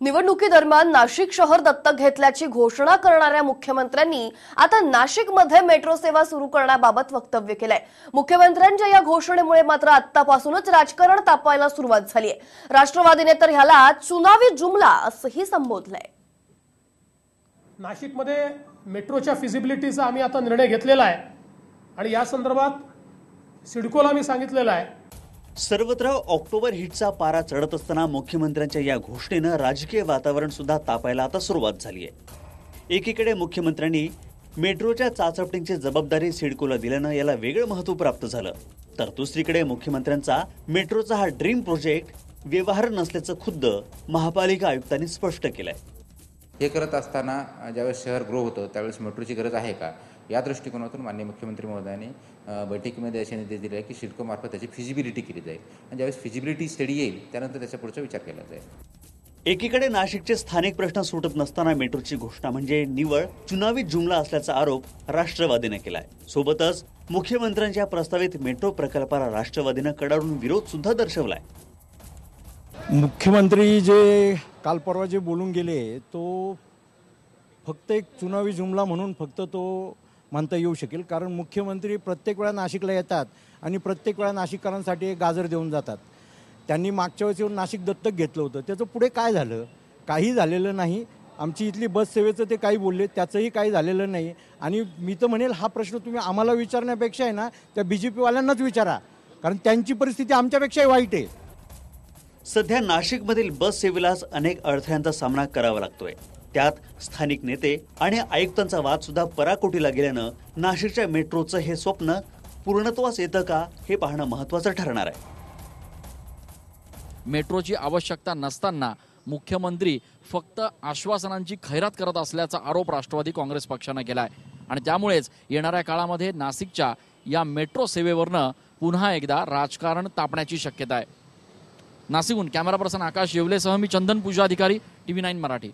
निवडणुकीदरम्यान नाशिक शहर दत्तक घेतल्याची घोषणा करणाऱ्या मुख्यमंत्र्यांनी आता नाशिकमध्ये मेट्रो सेवा सुरू करण्याबाबत वक्तव्य केलंय. मुख्यमंत्र्यांच्या या घोषणेमुळे मात्र आतापासूनच राजकारण तापायला सुरुवात झालीय. राष्ट्रवादीने तर ह्याला चुनावी जुमला असंही संबोधलंय. नाशिकमध्ये मेट्रोच्या फिजिबिलिटीचा आम्ही आता निर्णय घेतलेला आहे. आणि या संदर्भात सिडकोला मी सांगितलेलं आहे सर्वत्र ऑक्टोबर हिटचा पारा चढत असताना मुख्यमंत्र्यांच्या या घोषणेनं राजकीय वातावरण सुद्धा तापायला आता सुरुवात झाली आहे. एकीकडे मुख्यमंत्र्यांनी मेट्रोच्या चाचपणींची जबाबदारी सिडकोला दिल्यानं याला वेगळं महत्त्व प्राप्त झालं. तर दुसरीकडे मुख्यमंत्र्यांचा मेट्रोचा हा ड्रीम प्रोजेक्ट व्यवहार नसल्याचं खुद्द महापालिका आयुक्तांनी स्पष्ट केलंय. हे करत असताना ज्यावेळेस शहर ग्रो होतं त्यावेळेस मेट्रोची गरज आहे का? या दृष्टिकोनातून माननीय मुख्यमंत्री महोदयांनी बैठकीमध्ये असे निर्देश दिले आहे की शिल्कोमार्फत त्याची फिजिबिलिटी केली जाईल. आणि ज्यावेळेस फिजिबिलिटी स्टडी येईल त्यानंतर त्याच्या पुढचा विचार केला जाईल. एकीकडे नाशिकचे स्थानिक प्रश्न सुटत नसताना मेट्रोची घोषणा म्हणजे निवळ चुनावी जुमला असल्याचा आरोप राष्ट्रवादीने केलाय. सोबतच मुख्यमंत्र्यांच्या प्रस्तावित मेट्रो प्रकल्पाला राष्ट्रवादीनं कडाडून विरोध सुद्धा दर्शवलाय. मुख्यमंत्री जे काल परवा जे बोलून गेले तो फक्त एक चुनावी जुमला म्हणून फक्त तो म्हणता येऊ शकेल. कारण मुख्यमंत्री प्रत्येक वेळा नाशिकला येतात आणि प्रत्येक वेळा नाशिककरांसाठी गाजर देऊन जातात. त्यांनी मागच्या वेळेस येऊन नाशिक दत्तक घेतलं होतं. त्याचं पुढे काय झालं? काही झालेलं नाही. आमची इथली बस सेवेचं ते काही बोलले त्याचंही काही झालेलं नाही. आणि मी तर म्हणेल हा प्रश्न तुम्ही आम्हाला विचारण्यापेक्षा आहे ना त्या बी जे पीवाल्यांनाच विचारा. कारण त्यांची परिस्थिती आमच्यापेक्षाही वाईट आहे. सध्या नाशिकमधील बस सेवेलाच अनेक अडथळ्यांचा सामना करावा लागतोय. त्यात स्थानिक नेते आणि आयुक्तांचा वाद सुद्धा पराकोटीला गेल्यानं नाशिकच्या मेट्रोचं हे स्वप्न पूर्णत्वास येतं का हे पाहणं महत्वाचं ठरणार आहे. मेट्रोची आवश्यकता नसताना मुख्यमंत्री फक्त आश्वासनांची खैरात करत असल्याचा आरोप राष्ट्रवादी काँग्रेस पक्षानं केलाय. आणि त्यामुळेच येणाऱ्या काळामध्ये नाशिकच्या या मेट्रो सेवेवरनं पुन्हा एकदा राजकारण तापण्याची शक्यता आहे. नाशिकहून कॅमेरा पर्सन आकाश येवलेसह मी चंदन पूजा अधिकारी टीव्ही नाईन मराठी.